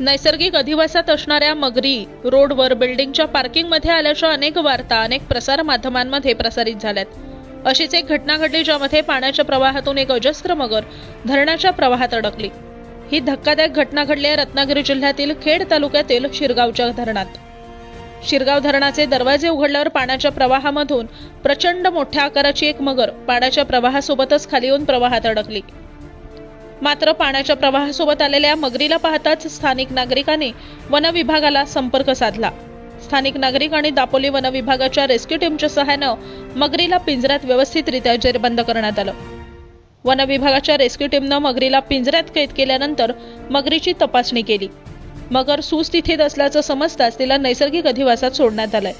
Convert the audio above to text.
नैसर्गिक अधिवासात असणाऱ्या मगरी रोडवर बिल्डिंगच्या पार्किंगमध्ये आल्याच्या अनेक वार्ता अनेक प्रसार माध्यमांमध्ये प्रसारित झाल्यात. अशीच एक घटना घडली ज्यामध्ये पाण्याच्या प्रवाहातून एक अजस्त्र मगर धरणाच्या प्रवाहात अडकली. ही धक्कादायक घटना घडली आहे रत्नागिरी जिल्ह्यातील खेड तालुक्यातील शिरगावच्या धरणात. शिरगाव धरणाचे दरवाजे उघडल्यावर पाण्याच्या प्रवाहामधून प्रचंड मोठ्या आकाराची एक मगर पाण्याच्या प्रवाहासोबतच खाली येऊन प्रवाहात अडकली. मात्र पाण्याच्या प्रवाहासोबत आलेल्या मगरीला पाहताच स्थानिक नागरिकांनी वनविभागाला संपर्क साधला. स्थानिक नागरिक आणि दापोली वन विभागाच्या रेस्क्यू टीमच्या सहाय्यानं मगरीला पिंजऱ्यात व्यवस्थितरित्या जेरबंद करण्यात आलं. वन विभागाच्या रेस्क्यू टीमनं मगरीला पिंजऱ्यात कैद केल्यानंतर मगरीची तपासणी केली. मगर सुस्थितीत असल्याचं समजताच तिला नैसर्गिक अधिवासात सोडण्यात आलंय.